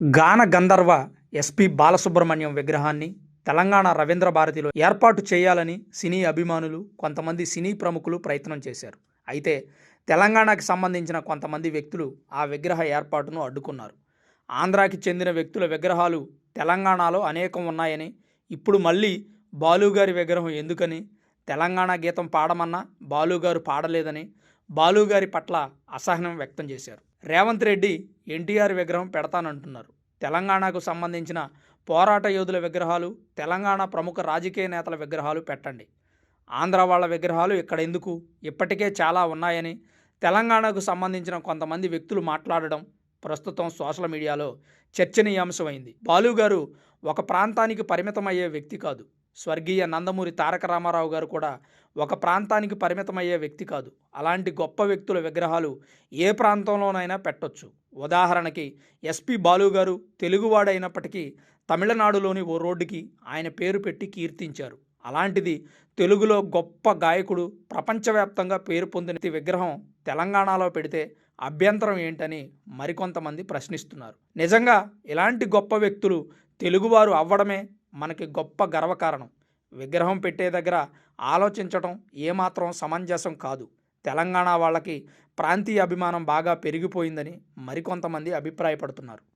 గాన గంధర్వ ఎస్పి బాలసుబ్రహ్మణ్యం విగ్రహాన్ని తెలంగాణ రవీంద్ర భారతిలో ఏర్పాటు చేయాలని సినీ అభిమానులు కొంతమంది సినీ ప్రముఖులు ప్రయత్నం చేశారు. అయితే తెలంగాణకి సంబంధించిన కొంతమంది వ్యక్తులు ఆ విగ్రహ ఏర్పాటును అడ్డుకున్నారు. ఆంధ్రాకి చెందిన వ్యక్తుల విగ్రహాలు తెలంగాణలో అనేకం ఉన్నాయని ఇప్పుడు మళ్ళీ బాలుగారి విగ్రహం ఎందుకని తెలంగాణ గీతం పాడమన్నా బాలుగారు పాడలేదని బాలుగారి పట్ల అసహనం వ్యక్తం చేశారు. రేవంత్ రెడ్డి ఎన్టీఆర్ విగ్రహం పెడతానంటున్నారు. తెలంగాణకు సంబంధించిన పోరాట యోధుల విగ్రహాలు తెలంగాణ ప్రముఖ రాజకీయ నేతల విగ్రహాలు పెట్టండి. ఆంధ్ర వాళ్ళ విగ్రహాలు ఇక్కడ ఎందుకు? ఇప్పటికే చాలా ఉన్నాయని తెలంగాణకు సంబంధించిన కొంతమంది వ్యక్తులు మాట్లాడడం ప్రస్తుతం సోషల్ మీడియాలో చర్చనీయాంశమైంది. బాలు గారు ఒక ప్రాంతానికి పరిమితమయ్యే వ్యక్తి కాదు. స్వర్గీయ నందమూరి తారక రామారావు గారు కూడా ఒక ప్రాంతానికి పరిమితమయ్యే వ్యక్తి కాదు. అలాంటి గొప్ప వ్యక్తుల విగ్రహాలు ఏ ప్రాంతంలోనైనా పెట్టొచ్చు. ఉదాహరణకి ఎస్పి బాలు గారు తెలుగువాడైనప్పటికీ తమిళనాడులోని ఓ రోడ్డుకి ఆయన పేరు పెట్టి కీర్తించారు. అలాంటిది తెలుగులో గొప్ప గాయకుడు ప్రపంచవ్యాప్తంగా పేరు పొందిన ఈ విగ్రహం తెలంగాణలో పెడితే అభ్యంతరం ఏంటని మరికొంతమంది ప్రశ్నిస్తున్నారు. నిజంగా ఇలాంటి గొప్ప వ్యక్తులు తెలుగువారు అవ్వడమే మనకి గొప్ప గర్వకారణం విగ్రహం పెట్టే దగ్గర ఆలోచించటం ఏమాత్రం సమంజసం కాదు. తెలంగాణ వాళ్ళకి ప్రాంతీయ అభిమానం బాగా పెరిగిపోయిందని మరికొంతమంది అభిప్రాయపడుతున్నారు.